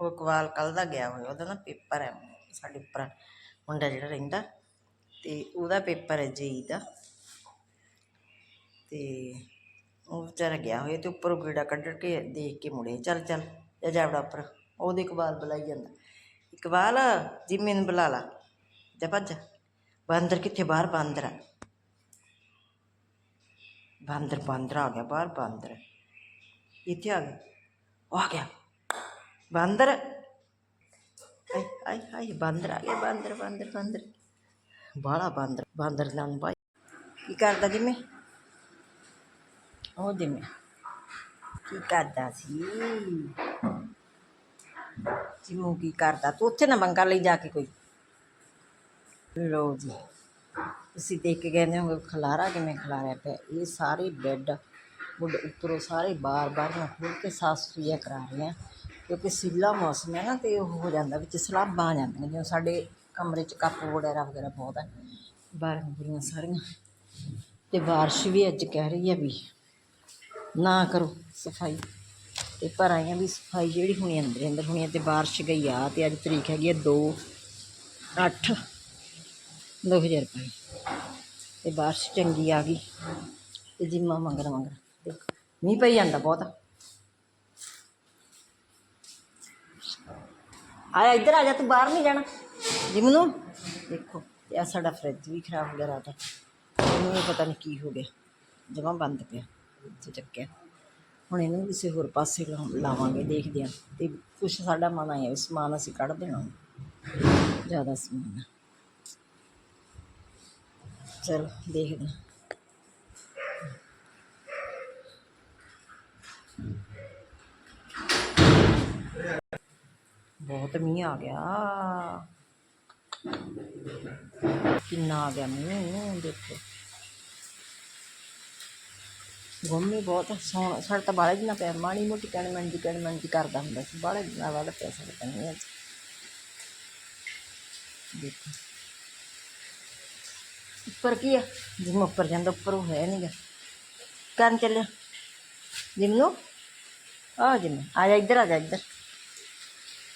ਉਹ ਕਵਾਲ ਕੱਲ੍ਹ ਦਾ ਗਿਆ ਹੋਇਆ, ਉਹਦਾ ਨਾ ਪੇਪਰ ਹੈ, ਸਾਡੇ ਉੱਪਰ ਮੁੰਡਾ ਜਿਹੜਾ ਰਹਿੰਦਾ ਅਤੇ ਉਹਦਾ ਪੇਪਰ ਹੈ ਜੇਈ ਦਾ। ਅਤੇ ਉਹ ਵਿਚਾਰਾ ਗਿਆ ਹੋਇਆ ਅਤੇ ਉੱਪਰੋਂ ਗੇੜਾ ਕੱਢ ਕੇ ਦੇਖ ਕੇ ਮੁੜੇ, ਚੱਲ ਚੱਲ, ਜਾ ਜਾਵੜਾ ਉੱਪਰ। ਉਹਦੇ ਇਕਬਾਲ ਬੁਲਾਈ ਜਾਂਦਾ। ਇਕਬਾਲ ਜਿੰਮੀ ਨੂੰ ਬੁਲਾ ਲਾ। ਜਾ ਭੱਜ। ਬਾਂਦਰ ਕਿੱਥੇ? ਬਾਹਰ ਬਾਂਦਰ ਆ। ਬਾਂਦਰ ਬਾਂਦਰ ਆ ਗਿਆ, ਬਾਹਰ ਬਾਂਦਰ। ਇੱਥੇ ਆ ਗਿਆ। ਉਹ ਆ ਗਿਆ। ਬਾਂਦਰ ਆਈ ਆਈ ਆਈ ਬਾਂਦਰ ਆ ਗਿਆ ਬਾਂਦਰ ਬਾਂਦਰ ਬਾਂਦਰ ਬਾਲਾ ਬਾਂਦਰ ਬਾਂਦਰ ਨਾਲ ਭਾਈ ਕੀ ਕਰਦਾ ਜਿੰਮੀ ਉਹ ਜਿੰਮੀ ਕੀ ਕਰਦਾ ਸੀ ਜਿਮੂ ਕੀ ਕਰਦਾ ਤੂੰ ਉੱਥੇ ਨਾ ਮੰਗਾ ਲਈ ਜਾ ਕੇ ਕੋਈ ਲੋ ਜੀ ਤੁਸੀਂ ਦੇਖ ਕੇ ਕਹਿੰਦੇ ਹੋ ਖਲਾਰਾ ਕਿਵੇਂ ਖਲਾਰਿਆ ਪਿਆ ਇਹ ਸਾਰੇ ਬੈੱਡ ਮੁੱਢ ਉੱਪਰੋਂ ਸਾਰੇ ਬਾਰ-ਬਾਰ ਨੂੰ ਖੋਲ ਕੇ ਸਾਫ਼ ਸੁਥਰੀਆਂ ਕਰਾ ਰਹੇ ਆ ਕਿਉਂਕਿ ਸੀਲਾ ਮੌਸਮ ਹੈ ਨਾ ਤੇ ਉਹ ਹੋ ਜਾਂਦਾ ਵਿੱਚ ਸਲਾਬਾਂ ਆ ਜਾਂਦੀਆਂ, ਜਿਵੇਂ ਸਾਡੇ ਕਮਰੇ 'ਚ ਕੱਪ ਵਗੈਰਾ ਵਗੈਰਾ ਬਹੁਤ ਹੈ ਬਾਰਾਂ ਬੁਰੀਆਂ ਸਾਰੀਆਂ। ਅਤੇ ਬਾਰਿਸ਼ ਵੀ ਅੱਜ ਕਹਿ ਰਹੀ ਹੈ ਵੀ ਨਾ ਕਰੋ ਸਫ਼ਾਈ। ਤੇ ਪਰ ਆਈਆਂ ਵੀ ਸਫ਼ਾਈ ਜਿਹੜੀ ਹੋਣੀ ਅੰਦਰ ਅੰਦਰ ਹੋਣੀ ਹੈ ਤੇ ਬਾਰਿਸ਼ ਗਈ ਆ ਤੇ ਅੱਜ ਤਰੀਕ ਹੈਗੀ ਹੈ 2 8 2005 ਤੇ ਬਾਰਿਸ਼ ਚੰਗੀ ਆ ਗਈ ਤੇ ਜਿੰਮਾ ਮੰਗਰ ਮੰਗਰ। ਮੀਂਹ ਪਈ ਜਾਂਦਾ ਬਹੁਤ। ਆਇਆ ਇੱਧਰ ਆ ਜਾ, ਤੂੰ ਬਾਹਰ ਨਹੀਂ ਜਾਣਾ। ਜਿਮ ਨੂੰ ਦੇਖੋ ਤੇ ਆ ਸਾਡਾ ਫਰਿੱਜ ਵੀ ਖਰਾਬ ਹੋ ਗਿਆ ਰਾਤ। ਇਹਨੂੰ ਪਤਾ ਨਹੀਂ ਕੀ ਹੋ ਗਿਆ। ਜਮਾ ਬੰਦ ਪਿਆ, ਇੱਥੇ ਚੱਕਿਆ। ਹੁਣ ਇਹਨੂੰ ਕਿਸੇ ਹੋਰ ਪਾਸੇ ਲਾਵਾਂਗੇ, ਦੇਖਦੇ ਹਾਂ। ਤੇ ਕੁਛ ਸਾਡਾ ਮਨ ਆਇਆ, ਵੀ ਸਮਾਨ ਅਸੀਂ ਕੱਢ ਦੇਣਾ। ਜ਼ਿਆਦਾ ਸਮਾਨ ਚਲੋ, ਦੇਖਦੇ ਹਾਂ। ਬਹੁਤ ਮੀਂਹ ਆ ਗਿਆ। ਕਿੰਨਾ ਆ ਗਿਆ ਮੀਂਹ ਦੇਖੋ। ਗੁੰਮੀ ਬਹੁਤ ਸੋਹਣਾ, ਸਾਡਾ ਤਾਂ ਬਾਹਲਾ ਦਿਨਾਂ ਪਿਆ, ਮਾੜੀ ਮੋਟੀ ਕਣਮਣ ਦੀ ਕਣਮਣ ਦੀ ਕਰਦਾ ਹੁੰਦਾ ਸੀ ਬਾਲੇ ਦਿਨਾਂ ਬਾਅਦ ਪਿਆ ਸਾਡੇ ਕੰਨੀ ਅੱਜ। ਦੇਖੋ। ਉੱਪਰ ਕੀ ਆ? ਜਿਮ ਉੱਪਰ ਜਾਂਦਾ, ਉੱਪਰ ਉਹ ਹੈ ਨਹੀਂਗਾ ਕਰਨ ਚੱਲਿਆ। ਜਿਮ ਨੂੰ ਆ ਜਿਮ ਆ ਜਾ ਇੱਧਰ, ਆ ਜਾ ਇੱਧਰ।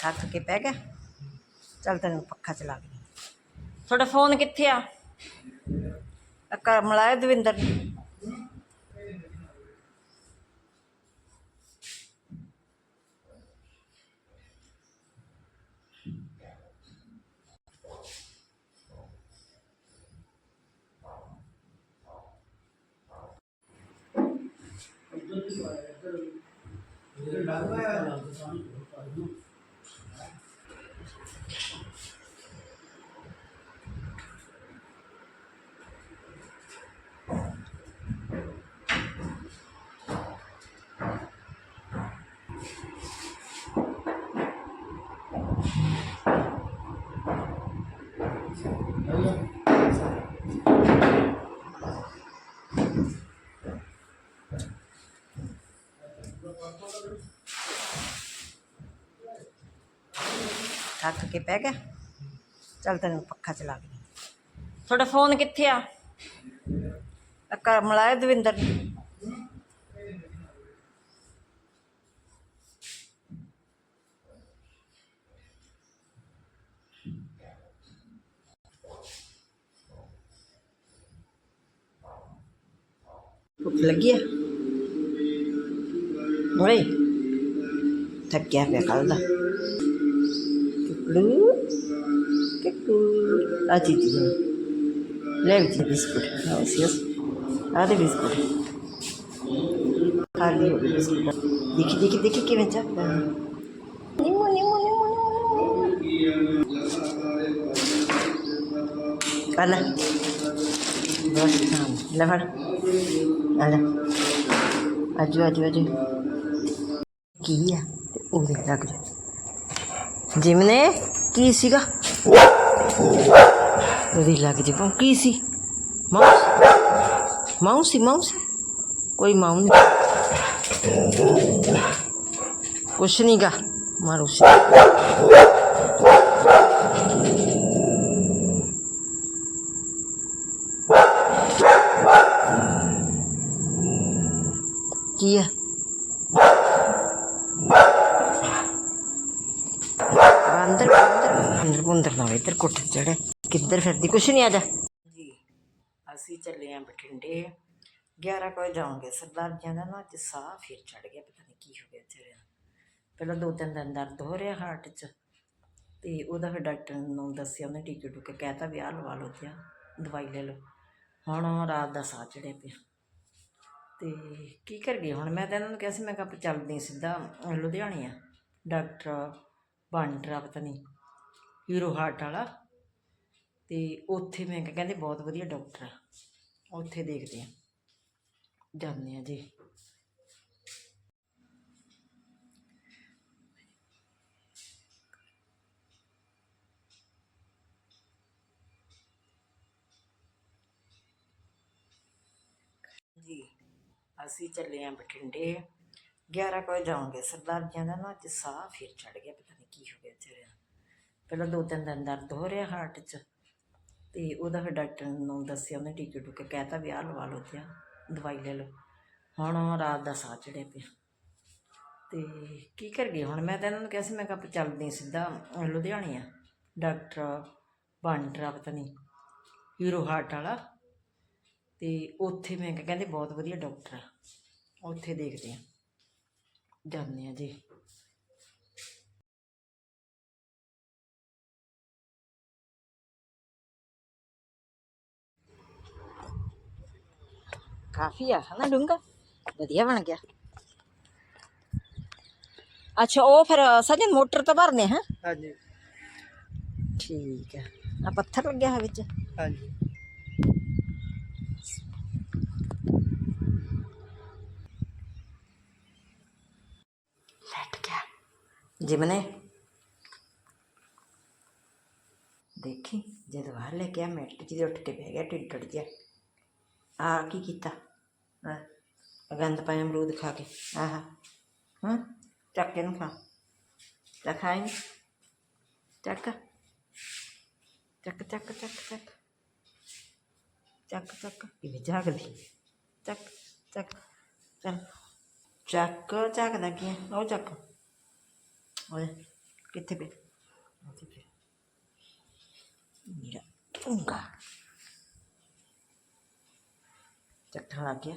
ਥੱਕ ਕੇ ਪੈ ਗਿਆ। ਚੱਲ ਤੈਨੂੰ ਪੱਖਾ ਚਲਾ ਕੇ ਤੁਹਾਡਾ ਫੋਨ ਕਿੱਥੇ ਆ? ਅੱਕਾ ਮਲਾਇਆ ਦਵਿੰਦਰ ഡർ ആയാലും ਥੱਕ ਕੇ ਪੈ ਗਿਆ। ਚੱਲ ਤੈਨੂੰ ਪੱਖਾ ਚਲਾ ਕੇ ਤੁਹਾਡਾ ਫੋਨ ਕਿੱਥੇ ਆ? ਅੱਕਾ ਮਲਾਇਆ ਦਵਿੰਦਰ ਨੇ। ਭੁੱਖ ਲੱਗੀ ਆ? ਓਏ ਥੱਕਿਆ ਪਿਆ ਕੱਲ ਦਾ। একটু আচি দিয়ে লেগেছে বিস্কুট। হ্যাঁ, শেষ আরে বিস্কুট। খালি বিস্কুট দেখি দেখি দেখি কেমন চাপ হ্যাঁ। নিমু নিমু নিমু আলা লাভার। আলা আজু আজু আজু। ਕੀ ਆ ਉਹ ਦੇਖ ਲੱਗ ਜਾ ਜਿਮਨੇ ਕੀ ਸੀਗਾ ਉਹਦੀ ਲੱਗ ਜੀ ਪਉ ਕੀ ਸੀ ਮਾਊਸ ਮਾਊਸ ਸੀ ਮਾਊਸ ਕੋਈ ਮਾਊ ਨਹੀਂ ਕੁਛ ਨਹੀਂ ਗਾ ਮਾਰੂ ਸੀ ਅੰਦਰ ਨਾ ਇੱਧਰ ਕੋਠੇ ਚੜੇ ਕਿੱਧਰ ਫਿਰਦੀ? ਕੁਛ ਨਹੀਂ ਆ ਜਾ ਜੀ ਅਸੀਂ ਚੱਲੇ ਆਂ ਬਠਿੰਡੇ। 11 ਵਜੇ ਜਾਵਾਂਗੇ ਸਰਦਾਰ ਜੀ ਦਾ ਨਾ, ਅੱਜ ਸਾਹ ਫਿਰ ਚੜ ਗਿਆ, ਪਤਾ ਨਹੀਂ ਕੀ ਹੋ ਗਿਆ ਤੇਰੇ ਪਹਿਲਾਂ ਦੋ ਤਿੰਨ ਦਿਨ ਦਰਦ ਹੋ ਰਿਹਾ ਹਾਰਟ 'ਚ ਤੇ ਉਹਦਾ ਫਿਰ ਡਾਕਟਰ ਨੂੰ ਦੱਸਿਆ, ਉਹਨੇ ਟੀਕੇ ਟੂਕੇ ਕਹਿਤਾ ਵੀ ਆਹ ਲਵਾ ਲਓ ਤੇ ਦਵਾਈ ਲੈ ਲਓ। ਹੁਣ ਰਾਤ ਦਾ ਸਾਹ ਚੜਿਆ ਪਿਆ। ਤੇ ਕੀ ਕਰ ਗਏ ਹੁਣ? ਮੈਂ ਤਾਂ ਇਹਨਾਂ ਨੂੰ ਕਿਹਾ ਸੀ, ਮੈਂ ਕਿਹਾ ਆਪਾਂ ਚੱਲਦੇ ਸਿੱਧਾ ਲੁਧਿਆਣੇ ਆ। ਡਾਕਟਰ ਬਾਂਡਰਾ, ਪਤਾ ਨਹੀਂ ਹੀਰੋ ਹਾਰਟ ਵਾਲਾ। ਤੇ ਉੱਥੇ ਮੈਂ ਕਹਿੰਦੇ ਬਹੁਤ ਵਧੀਆ ਡਾਕਟਰ ਆ। ਉੱਥੇ ਦੇਖਦੇ ਆ। ਜਾਂਦੇ ਆ ਜੀ। ਜੀ, ਅਸੀਂ ਚੱਲੇ ਆਂ ਬਠਿੰਡੇ। 11 ਕੁ ਵਜੇ ਜਾਵਾਂਗੇ ਸਰਦਾਰ ਜੀ ਦਾ ਨਾ, ਅੱਜ ਸਾਹ ਫਿਰ ਚੜ ਗਿਆ, ਪਤਾ ਨਹੀਂ ਕੀ ਹੋ ਗਿਆ ਤੇਰੇ ਪਹਿਲਾਂ ਦੋ ਤਿੰਨ ਦਿਨ ਦਰਦ ਹੋ ਰਿਹਾ ਹਾਰਟ 'ਚ ਤੇ ਉਹਦਾ ਫਿਰ ਡਾਕਟਰ ਨੂੰ ਦੱਸਿਆ, ਉਹਨੇ ਟੀਕੇ ਟੂਕੇ ਕਹਿਤਾ ਵੀ ਆਹ ਲਵਾ ਲਓ ਤੇ ਆਹ ਦਵਾਈ ਲੈ ਲਓ। ਹੁਣ ਰਾਤ ਦਾ ਸਾਹ ਚੜਿਆ ਪਿਆ। ਤੇ ਕੀ ਕਰ ਗਏ ਹੁਣ? ਮੈਂ ਤਾਂ ਇਹਨਾਂ ਨੂੰ ਕਿਹਾ ਸੀ, ਮੈਂ ਕਿਹਾ ਆਪਾਂ ਚੱਲਦੇ ਹਾਂ ਸਿੱਧਾ ਲੁਧਿਆਣੇ ਆ। ਡਾਕਟਰ ਬਾਂਡਰਾ, ਪਤਾ ਨਹੀਂ ਹੀਰੋ ਹਾਰਟ ਵਾਲਾ। ਤੇ ਉੱਥੇ ਮੈਂ ਕਿਹਾ, ਕਹਿੰਦੇ ਬਹੁਤ ਵਧੀਆ ਡਾਕਟਰ ਆ। ਉੱਥੇ ਦੇਖਦੇ ਆ ਜਾਂਦੇ ਆ ਜੀ। ਕਾਫੀ ਆ ਹਨਾ ਡੂੰਗਾ ਵਧੀਆ ਬਣ ਗਿਆ ਅੱਛਾ ਉਹ ਫਿਰ ਸਜਨ ਮੋਟਰ ਤੋਂ ਭਰਨੇ ਹੈ ਹਾਂਜੀ ਠੀਕ ਹੈ ਆ ਪੱਥਰ ਲੱਗਿਆ ਹੋਇਆ ਵਿੱਚ ਹਾਂਜੀ ਲੈਟ ਗਿਆ ਜਿਮਨੇ ਦੇਖੀ ਜਦ ਬਾਹਰ ਲੈ ਕੇ ਆ ਮਿੰਟ ਚ ਹੀ ਉੱਠ ਕੇ ਬਹਿ ਗਿਆ ਟਿੱਡੜ ਜਿਹਾ ਆ ਕੀ ਕੀਤਾ? ਆ ਗੰਦ ਪਾਇਆ, ਅਮਰੂਦ ਖਾ ਕੇ। ਆਹਾ, ਹਾਂ, ਚੱਕ ਕੇ ਨੂੰ ਖਾ। ਤਾਂ ਖਾਈ ਚੱਕ ਚੱਕ ਚੱਕ ਚੱਕ ਚੱਕ। ਚੱਕ ਚੱਕ। ਇਹ ਜਾਗਦੀ? ਚੱਕ ਚੱਕ। ਚੱਲ, ਚੱਕ ਚੱਕਦਾ ਕੀ ਉਹ ਚੱਕ। ਓਏ, ਕਿੱਥੇ ਪੇ ਉੱਥੇ ਪੇ ਮੇਰਾ ਉਂਗਾ ਚੱਕਣ ਲੱਗ ਗਿਆ